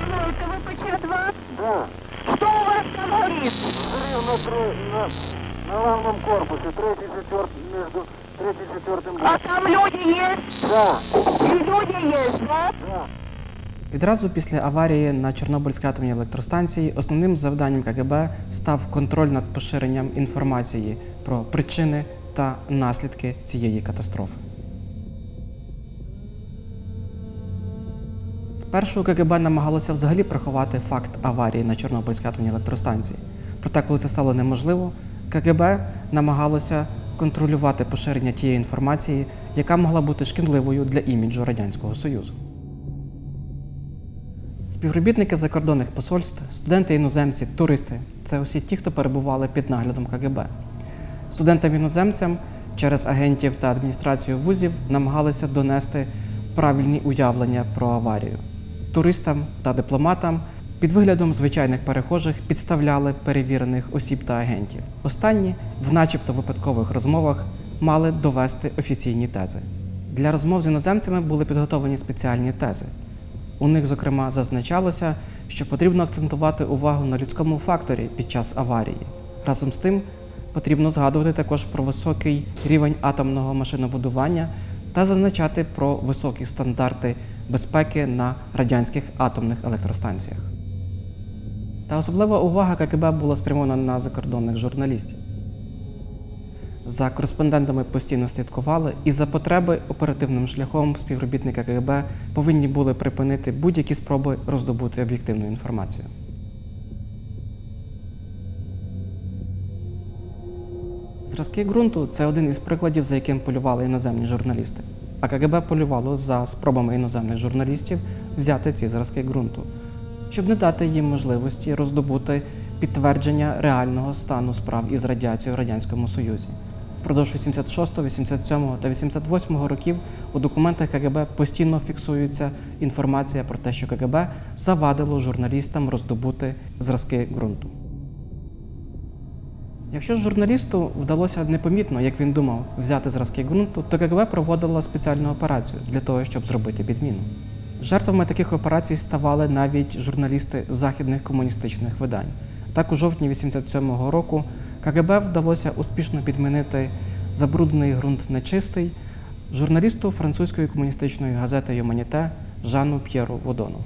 Пожалуйста, вы ПЧ-2? Да, Что у вас там горит? взрыв на, тре- на, на главном корпусе, третий, четвертый, между третьим и четвертым А блоком. там люди есть? Да, И люди есть, да? да. Відразу після аварії на Чорнобильській атомній електростанції основним завданням КГБ став контроль над поширенням інформації про причини та наслідки цієї катастрофи. Спершу КГБ намагалося взагалі приховати факт аварії на Чорнобильській атомній електростанції. Проте, коли це стало неможливо, КГБ намагалося контролювати поширення тієї інформації, яка могла бути шкідливою для іміджу Радянського Союзу. Співробітники закордонних посольств, студенти іноземці, туристи це усі ті, хто перебували під наглядом КГБ. Студентам-іноземцям через агентів та адміністрацію вузів намагалися донести правильні уявлення про аварію. Туристам та дипломатам під виглядом звичайних перехожих підставляли перевірених осіб та агентів. Останні, в начебто випадкових розмовах, мали довести офіційні тези. Для розмов з іноземцями були підготовлені спеціальні тези. У них, зокрема, зазначалося, що потрібно акцентувати увагу на людському факторі під час аварії. Разом з тим, потрібно згадувати також про високий рівень атомного машинобудування та зазначати про високі стандарти безпеки на радянських атомних електростанціях. Та особлива увага КГБ була спрямована на закордонних журналістів. За кореспондентами постійно слідкували, і за потреби оперативним шляхом співробітники КГБ повинні були припинити будь-які спроби роздобути об'єктивну інформацію. Зразки ґрунту це один із прикладів, за яким полювали іноземні журналісти. А КГБ полювало за спробами іноземних журналістів взяти ці зразки ґрунту, щоб не дати їм можливості роздобути підтвердження реального стану справ із радіацією в Радянському Союзі. Впродовж 86, 87 та 88 років у документах КГБ постійно фіксується інформація про те, що КГБ завадило журналістам роздобути зразки ґрунту. Якщо журналісту вдалося непомітно, як він думав, взяти зразки ґрунту, то КГБ проводила спеціальну операцію для того, щоб зробити підміну. Жертвами таких операцій ставали навіть журналісти західних комуністичних видань. Так, у жовтні 87-го року КГБ вдалося успішно підмінити забруднений ґрунт нечистий журналісту французької комуністичної газети Юманіте Жану П'єру Водону.